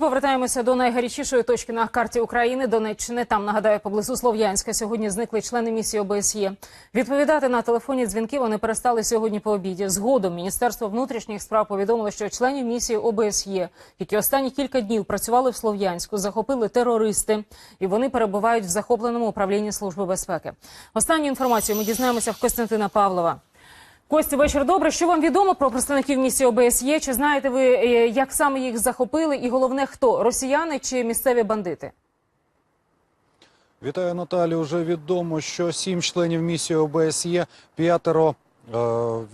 повертаємося до найгарячішої точки на карті України Донеччини. Там нагадаю поблизу Слов'янська. Сьогодні зникли члени місії ОБСЄ. Відповідати на телефонні дзвінки вони перестали сьогодні по обіді. Згодом Міністерство внутрішніх справ повідомило, що членів місії ОБСЄ, які останні кілька днів працювали в Слов'янську, захопили терористи, і вони перебувають в захопленому управлінні служби безпеки. Останню інформацію ми дізнаємося в Костянтина Павлова. Костю, вечір добре. Що вам відомо про представників місії ОБСЄ? Чи знаєте ви, е, як саме їх захопили? І головне, хто росіяни чи місцеві бандити? Вітаю, Наталі. Уже відомо, що сім членів місії ОБСЄ, п'ятеро е,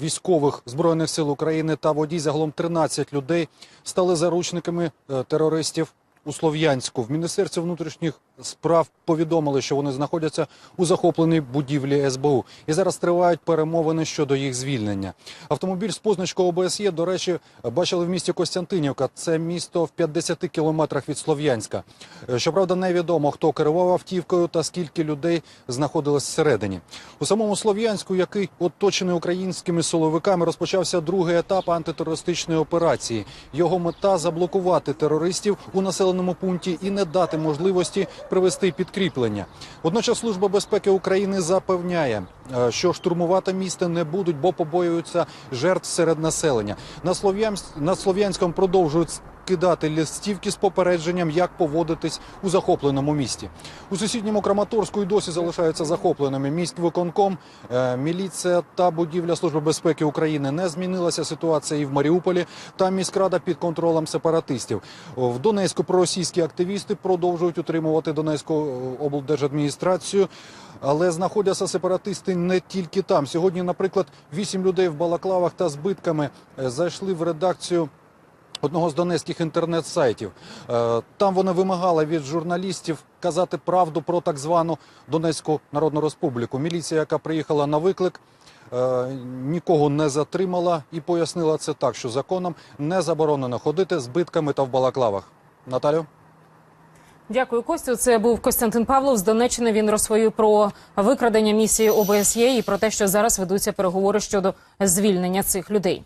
військових збройних сил України та водій, загалом 13 людей стали заручниками е, терористів у Слов'янську. В Міністерстві внутрішніх справ повідомили, що вони знаходяться у захопленій будівлі СБУ. І зараз тривають перемовини щодо їх звільнення. Автомобіль з позначкою ОБСЄ, до речі, бачили в місті Костянтинівка. Це місто в 50 кілометрах від Слов'янська. Е, Щоправда, невідомо, хто керував автівкою та скільки людей знаходилось всередині. У самому Слов'янську, який оточений українськими силовиками, розпочався другий етап антитерористичної операції. Його мета заблокувати терористів у населеному пункті і не дати можливості привести підкріплення. Водночас Служба безпеки України запевняє, е, що штурмувати місто не будуть, бо побоюються жертв серед населення. На Слов'янському продовжують кидати листівки з попередженням, як поводитись у захопленому місті. У сусідньому Краматорську і досі залишаються захопленими. Міст виконком, е, міліція та будівля Служби безпеки України не змінилася. Ситуація і в Маріуполі. Там міськрада під контролем сепаратистів. В Донецьку проросійські активісти продовжують утримувати Донецьку е, облдержадміністрацію. Але знаходяться сепаратисти не тільки там. Сьогодні, наприклад, вісім людей в балаклавах та збитками е, зайшли в редакцію одного з донецьких інтернет-сайтів. Е, Там вони вимагали від журналістів казати правду про так звану Донецьку Народну Республіку. Міліція, яка приїхала на виклик, е, нікого не затримала і пояснила це так, що законом не заборонено ходити з битками та в балаклавах. Наталю? Дякую, Костю. Це був Костянтин Павлов з Донеччини. Він розповів про викрадення місії ОБСЄ і про те, що зараз ведуться переговори щодо звільнення цих людей.